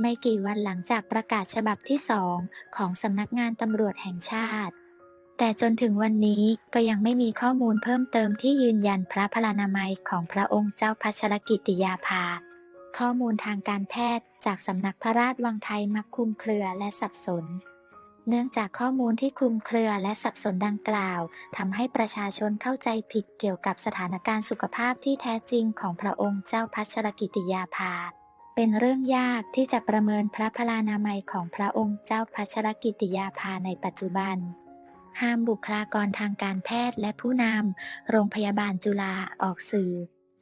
ไม่กี่วันหลังจากประกาศฉบับที่สองของสำนักงานตำรวจแห่งชาติ แต่จนถึงวันนี้ก็ยังไม่มีข้อมูลเพิ่มเติมที่ยืนยันพระพลานามัยของพระองค์เจ้าพัชรกิติยาภา ข้อมูลทางการแพทย์จากสำนักพระราชวังไทยมักคลุมเครือและสับสน เนื่องจากข้อมูลที่คลุมเครือและสับสนดังกล่าวทำให้ประชาชนเข้าใจผิดเกี่ยวกับสถานการณ์สุขภาพที่แท้จริงของพระองค์เจ้าพัชรกิติยาภา เป็นเรื่องยากที่จะประเมินพระพลานามัยของพระองค์เจ้าพัชรกิติยาภาในปัจจุบัน ห้ามบุคลากรทางการแพทย์และผู้นำโรงพยาบาลจุฬาออกสื่อ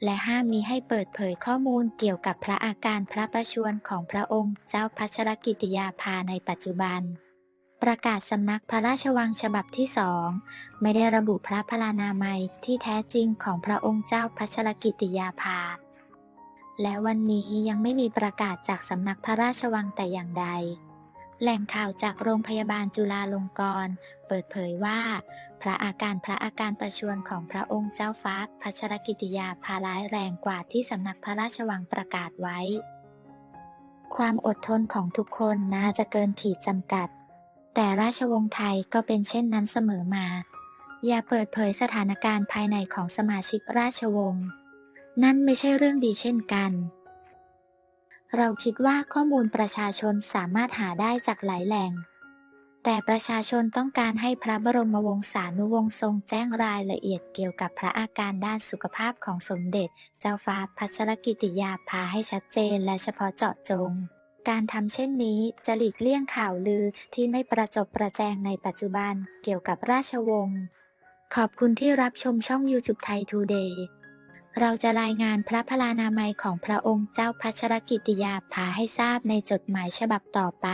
และห้ามมีให้เปิดเผยข้อมูลเกี่ยวกับพระอาการพระประชวรของพระองค์เจ้าพัชรกิติยาภาในปัจจุบัน ประกาศสำนักพระราชวังฉบับที่สองไม่ได้ระบุพระพลานามัยที่แท้จริงของพระองค์เจ้าพัชรกิติยาภา และวันนี้ยังไม่มีประกาศจากสำนักพระราชวังแต่อย่างใด แหล่งข่าวจากโรงพยาบาลจุฬาลงกรณ์เปิดเผยว่า พระอาการพระอาการประชวรของพระองค์เจ้าฟ้าพัชรกิติยาภาร้ายแรงกว่าที่สำนักพระราชวังประกาศไว้ ความอดทนของทุกคนน่าจะเกินขีดจำกัด แต่ราชวงศ์ไทยก็เป็นเช่นนั้นเสมอมา อย่าเปิดเผยสถานการณ์ภายในของสมาชิกราชวงศ์ นั่นไม่ใช่เรื่องดีเช่นกัน เราคิดว่าข้อมูลประชาชนสามารถหาได้จากหลายแหล่ง แต่ประชาชนต้องการให้พระบรมวงศานุวงศ์ทรงแจ้งรายละเอียดเกี่ยวกับพระอาการด้านสุขภาพของสมเด็จ เจ้าฟ้าพัชรกิติยาภาให้ชัดเจนและเฉพาะเจาะจงการทำเช่นนี้จะหลีกเลี่ยงข่าวลือที่ไม่ประจบประแจงในปัจจุบันเกี่ยวกับราชวงศ์ ขอบคุณที่รับชมช่อง YouTube ไทยทูเดย์ เราจะรายงานพระพลานามัยของพระองค์เจ้าพัชรกิติยาภาให้ทราบในจดหมายฉบับต่อไป